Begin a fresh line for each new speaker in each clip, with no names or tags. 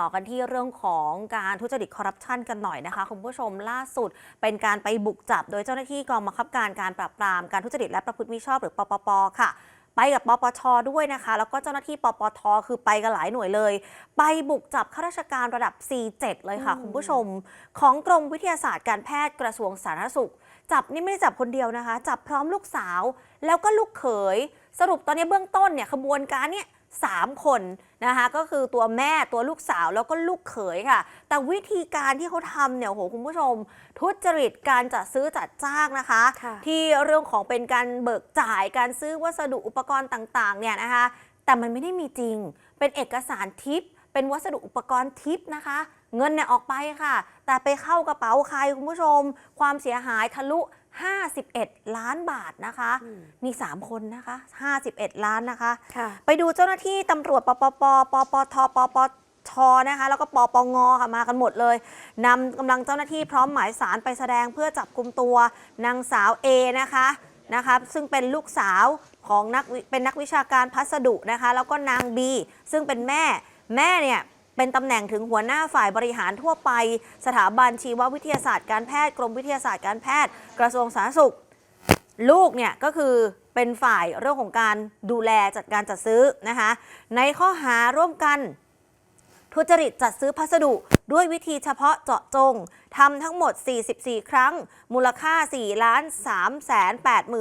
ต่อกันที่เรื่องของการทุจริตคอร์รัปชันกันหน่อยนะคะคุณผู้ชมล่าสุด เป็นการไปบุกจับโดยเจ้าหน้าที่กองบังคับการการปราบปรามการทุจริตและประพฤติมิชอบหรือปปปค่ะ ไปกับปปชด้วยนะคะ แล้วก็เจ้าหน้าที่ปปทคือไปกันหลายหน่วยเลย ไปบุกจับข้าราชการระดับ C7 เลยค่ะ คุณผู้ชม ของกรมวิทยาศาสตร์การแพทย์กระทรวงสาธารณสุข จับนี่ไม่ได้จับคนเดียวนะคะ จับพร้อมลูกสาว แล้วก็ลูกเขย สรุปตอนนี้เบื้องต้นเนี่ยขบวนการเนี่ย สามคนนะคะก็คือตัวแม่ตัวลูกสาวแล้วก็ลูกเขยค่ะ แต่วิธีการที่เขาทำเนี่ยโอ้โหคุณผู้ชม ทุจริตการจัดซื้อจัดจ้างนะคะ
ค่ะ
ที่เรื่องของเป็นการเบิกจ่ายการซื้อวัสดุอุปกรณ์ต่างๆเนี่ยนะคะ แต่มันไม่ได้มีจริง เป็นเอกสารทิป เป็นวัสดุอุปกรณ์ทิปนะคะ เงินเนี่ยออกไปค่ะ แต่ไปเข้ากระเป๋าใครคุณผู้ชม ความเสียหายทะลุ 51 ล้านบาทนะคะ
อืม
นี่3คนนะคะ 51 ล้านนะคะ
ค่ะ
ไปดูเจ้าหน้าที่ตำรวจปปปปปทปปชนะคะแล้วก็ปปงค่ะมากันหมดเลยนำกำลังเจ้าหน้าที่พร้อมหมายสารไปแสดงเพื่อจับกลุ่มตัวนางสาวเอนะคะนะคะซึ่งเป็นลูกสาวของนักวิเป็นนักวิชาการพัสดุนะคะแล้วก็นางบีซึ่งเป็นแม่แม่เนี่ย เป็นตำแหน่งถึงหัวหน้าฝ่ายบริหารทั่วไป สถาบันชีววิทยาศาสตร์การแพทย์กรมวิทยาศาสตร์การแพทย์ กระทรวงสาธารณสุข ลูกเนี่ยก็คือเป็นฝ่ายเรื่องของการดูแลจัดการจัดซื้อนะคะในข้อหาร่วมกันทุจริตจัดซื้อพัสดุด้วยวิธีเฉพาะเจาะจงทำทั้งหมด 44 ครั้ง มูลค่า 4 ล้าน3แสน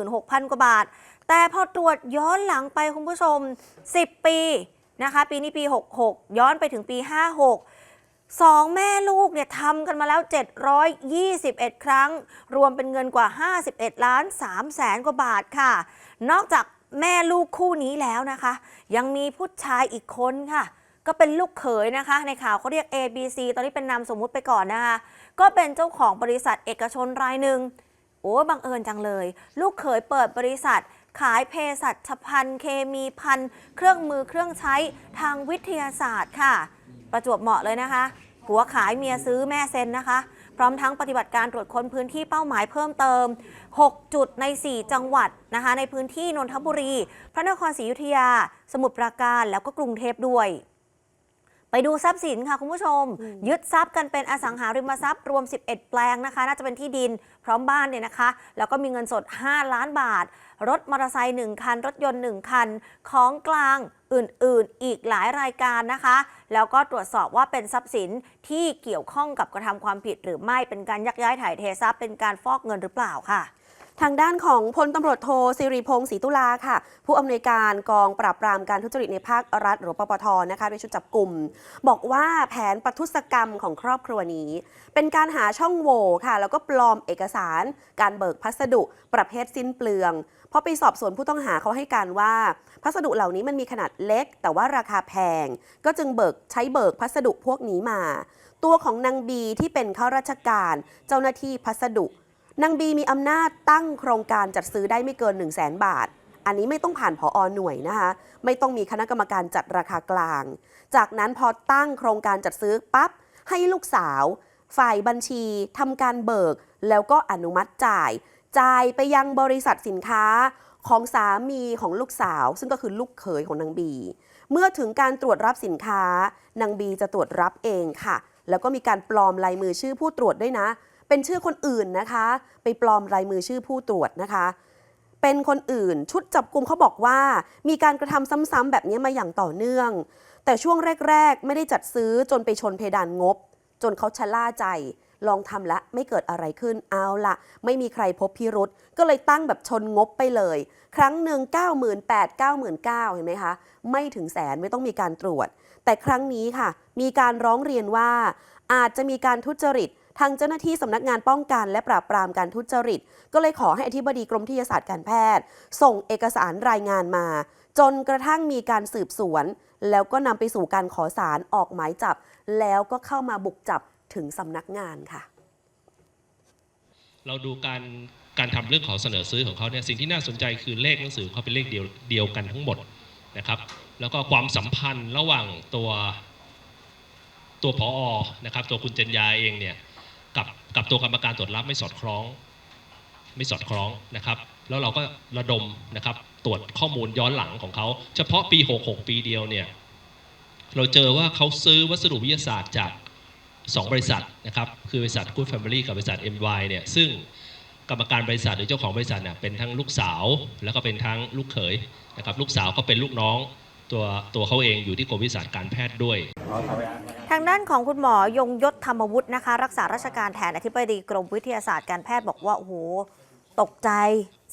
86,000 กว่าบาท แต่พอตรวจย้อนหลังไปคุณผู้ชม 10 ปี นะคะ ปีนี้ปี 66 ย้อนไปถึงปี 56สองแม่ลูกเนี่ยทำกันมาแล้ว 721 ครั้ง รวมเป็นเงินกว่า 51 ล้าน3แสนกว่าบาทค่ะ นอกจากแม่ลูกคู่นี้แล้วนะคะ ยังมีผู้ชายอีกคนค่ะ ก็เป็นลูกเขยนะคะ ในข่าวเขาเรียก A B C ตอนนี้เป็นนามสมมุติไปก่อนนะคะ ก็เป็นเจ้าของบริษัทเอกชนรายหนึ่งโอ้บังเอิญจังเลย ลูกเขยเปิดบริษัท ขายเภสัชพันธ์เคมีพันธ์เครื่องมือเครื่องใช้ทางวิทยาศาสตร์ค่ะ ประจวบเหมาะเลยนะคะ หัวขายเมียซื้อแม่เซ็นนะคะ พร้อมทั้งปฏิบัติการตรวจค้นพื้นที่เป้าหมายเพิ่มเติม 6 จุดใน 4 จังหวัดนะคะ ในพื้นที่นนทบุรี พระนครศรีอยุธยา สมุทรปราการแล้วก็กรุงเทพด้วย ดูทรัพย์สินค่ะคุณผู้ชม
อืม
ยึดทรัพย์กันเป็นอสังหาริมทรัพย์รวม 11 แปลงนะคะ น่าจะเป็นที่ดินพร้อมบ้านเนี่ยนะคะ แล้วก็มีเงินสด 5 ล้านบาท รถมอเตอร์ไซค์1คัน รถยนต์ 1 คัน ของกลางอื่นๆ อีกหลายรายการนะคะ แล้วก็ตรวจสอบว่าเป็นทรัพย์สินที่เกี่ยวข้องกับกระทำความผิดหรือไม่เป็นการยักย้ายถ่ายเททรัพย์เป็นการฟอกเงินหรือเปล่าค่ะ
ทางด้านของพลตำรวจโทสิริพงศ์ศรีตุลาค่ะ ผู้อำนวยการกองปราบปรามการทุจริตในภาครัฐหรือปปทนะคะในชุดจับกลุ่ม บอกว่าแผนปทุษกรรมของครอบครัวนี้ เป็นการหาช่องโหว่ค่ะ แล้วก็ปลอมเอกสาร การเบิกพัสดุประเภทสิ้นเปลืองพอไปสอบสวนผู้ต้องหาเขาให้การว่า พัสดุเหล่านี้มันมีขนาดเล็ก แต่ว่าราคาแพง ก็จึงเบิกใช้เบิกพัสดุพวกนี้มา ตัวของนางบีที่เป็นข้าราชการ เจ้าหน้าที่พัสดุ นางบีมีอำนาจตั้งโครงการจัดซื้อได้ไม่เกิน 1 0 0 0 0แบาท อันนี้ไม่ต้องผ่านผออหน่วยนะคะ ไม่ต้องมีคณะกรรมการจัดราคากลาง จากนั้นพอตั้งโครงการจัดซื้อปั๊บให้ลูกสาว ฝ่ายบัญชีทำการเบิก แล้วก็อนุมัติจ่าย จ่ายไปยังบริษัทสินค้าของสามีของลูกสาว ซึ่งก็คือลูกเขยของนางบี เมื่อถึงการตรวจรับสินค้านางบีจะตรวจรับเองค่ะ แล้วก็มีการปลอมลายมือชื่อผู้ตรวจด้วยนะ เป็นชื่อคนอื่นนะคะ ไปปลอมลายมือชื่อผู้ตรวจนะคะ เป็นคนอื่นชุดจับกลุ่มเขาบอกว่า มีการกระทำซ้ำๆแบบนี้มาอย่างต่อเนื่อง แต่ช่วงแรก ๆ ไม่ได้จัดซื้อจนไปชนเพดานงบ จนเขาชะล่าใจ ลองทำละไม่เกิดอะไรขึ้นเอาละไม่มีใครพบพิรุษก็เลยตั้งแบบชนงบไปเลย ครั้งหนึ่ง98,000 99,000เห็นไหมคะไม่ถึงแสนไม่ต้องมีการตรวจ แต่ครั้งนี้ค่ะ มีการร้องเรียนว่าอาจจะมีการทุจริต ทางเจ้าหน้าที่สำนักงานป้องกัน และปราบปรามการทุจริต ก็เลยขอให้อธิบดีกรมวิทยาศาสตร์การแพทย์ ส่งเอกสารรายงานมา จนกระทั่งมีการสืบสวน แล้วก็นำไปสู่การขอสารออกหมายจับ แล้วก็เข้ามาบุกจับถึงสำนักงานค่ะ
เราดูการการทำเรื่องของเสนอซื้อของเขาเนี่ยสิ่งที่น่าสนใจคือเลขหนังสือเขาเป็นเลขเดียวเดียวกันทั้งหมดนะครับแล้วก็ความสัมพันธ์ระหว่างตัวตัวพออนะครับตัวคุณเจนยาเองเนี่ย กับกับตัวกรรมการตรวจรับไม่สอดคล้อง ไม่สอดคล้องนะครับ แล้วเราก็ระดมนะครับตรวจข้อมูลย้อนหลังของเขา เฉพาะปี 66 ปีเดียวเนี่ยเราเจอว่าเขาซื้อวัสดุวิทยาศาสตร์จาก 2 บริษัทนะครับคือบริษัท Good Family กับบริษัท MY เนี่ยซึ่งกรรมการบริษัทหรือเจ้าของบริษัทเนี่ยเป็นทั้งลูกสาว แล้วก็เป็นทั้งลูกเขยนะครับลูกสาวก็เป็นลูกน้อง ตัวตัวเขาเองอยู่ที่กรมวิทยาศาสตร์การแพทย์ด้วย
ทางด้านของคุณหมอยงยศธรรมวุฒินะคะ รักษาราชการแทนอธิบดีกรมวิทยาศาสตร์การแพทย์บอกว่าโอ้โหตกใจ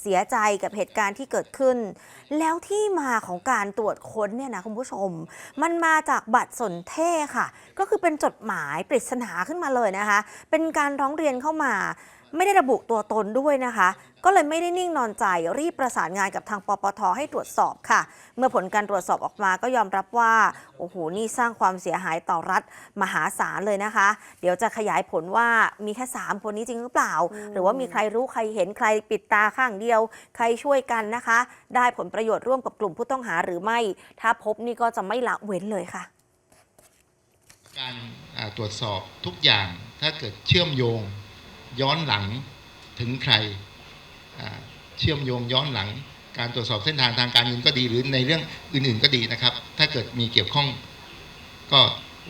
เสียใจกับเหตุการณ์ที่เกิดขึ้น แล้วที่มาของการตรวจค้นเนี่ยนะคุณผู้ชม มันมาจากบัตรสนเทค่ะ ก็คือเป็นจดหมายปริศนาขึ้นมาเลยนะคะ เป็นการร้องเรียนเข้ามา ไม่ได้ระบุตัวตนด้วยนะคะ ก็เลยไม่ได้นิ่งนอนใจรีบประสานงานกับทางปปทให้ตรวจสอบค่ะ เมื่อผลการตรวจสอบออกมาก็ยอมรับว่าโอ้โหนี่สร้างความเสียหายต่อรัฐมหาศาลเลยนะคะ เดี๋ยวจะขยายผลว่ามีแค่ 3 คนนี้จริงหรือเปล่า หรือว่ามีใครรู้ใครเห็นใครปิดตาข้างเดียว ใครช่วยกันนะคะ ได้ผลประโยชน์ร่วมกับกลุ่มผู้ต้องหาหรือไม่ ถ้าพบนี่ก็จะไม่ละเว้นเลยค่ะ
การตรวจสอบทุกอย่างถ้าเกิดเชื่อมโยง ย้อนหลังถึงใครอ่าเชื่อมโยงย้อนหลัง การตรวจสอบเส้นทางทางการเงินก็ดีหรือในเรื่องอื่น ๆก็ดีนะครับ ถ้าเกิดมีเกี่ยวข้องก็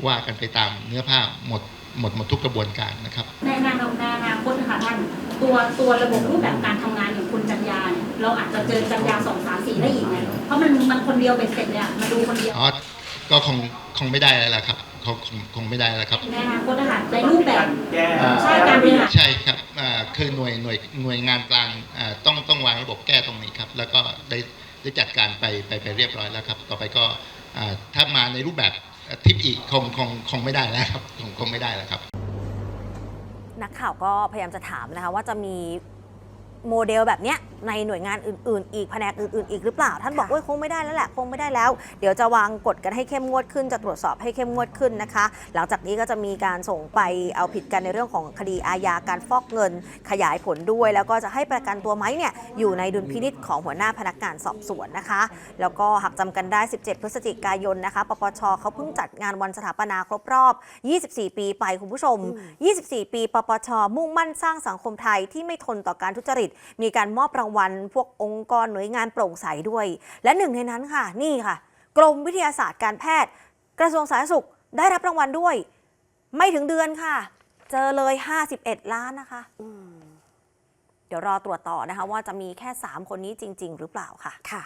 ว่ากันไปตามเนื้อผ้าหมดหมดหมดทุกกระบวนการนะครับ
ในอนาคตในอนาคตนะคะท่านตัวตัวระบบรูปแบบการทำงานของคุณจัญญาเนี่ยเราอาจจะเจอจัญญาสองสามสี่ได้อีกไหมเพราะมันมันคนเดียวเป็นเสร็จเนี่ยมาดูคนเดียว
อ๋อ ก็คงคงไม่ได้แล้วล่ะครับคงคงคงไม่ได้แล้วครับ
ในอนาคตนะคะในรูปแบบใช่การบริหาร
ใช่ครับอ่าคือหน่วยหน่วยหน่วยงานกลางอ่าต้องต้องวางระบบแก้ตรงนี้ครับ แล้วก็ได้ได้จัดการไปไปไปเรียบร้อยแล้วครับ ต่อไปก็อ่าถ้ามาในรูปแบบทิปอีกคงคงคงไม่ได้แล้วครับคงคงไม่ได้แล้วครับ
นักข่าวก็พยายามจะถามนะคะว่าจะมี โมเดลแบบเนี้ยในหน่วยงานอื่น ๆ อีกแผนกอื่น ๆ อีกหรือเปล่า ท่านบอกว่าคงไม่ได้แล้วแหละคงไม่ได้แล้ว เดี๋ยวจะวางกฎกันให้เข้มงวดขึ้นจะตรวจสอบให้เข้มงวดขึ้นนะคะ หลังจากนี้ก็จะมีการส่งไปเอาผิดกันในเรื่องของคดีอาญาการฟอกเงิน ขยายผลด้วย แล้วก็จะให้ประกันตัวไหมเนี่ยอยู่ในดุลพินิษของหัวหน้าพนักงานสอบสวนนะคะ แล้วก็หากจำกันได้ 17 พฤศจิกายนนะคะปปชเขาเพิ่งจัดงานวันสถาปนาครบรอบ 24 ปีไปคุณผู้ชม 24 ปีปปชมุ่งมั่นสร้างสังคมไทยที่ไม่ทนต่อการทุจริตมีการมอบรางวัล พวกองค์กรหน่วยงานโปร่งใสด้วย และหนึ่งในนั้นค่ะ นี่ค่ะ กรมวิทยาศาสตร์การแพทย์ กระทรวงสาธารณสุขได้รับรางวัลด้วย ไม่ถึงเดือนค่ะ เจอเลย 51 ล้านนะคะ
อืม
เดี๋ยวรอตรวจต่อนะคะ ว่าจะมีแค่ 3 คนนี้จริง ๆ หรือเปล่าค่ะ
ค่ะ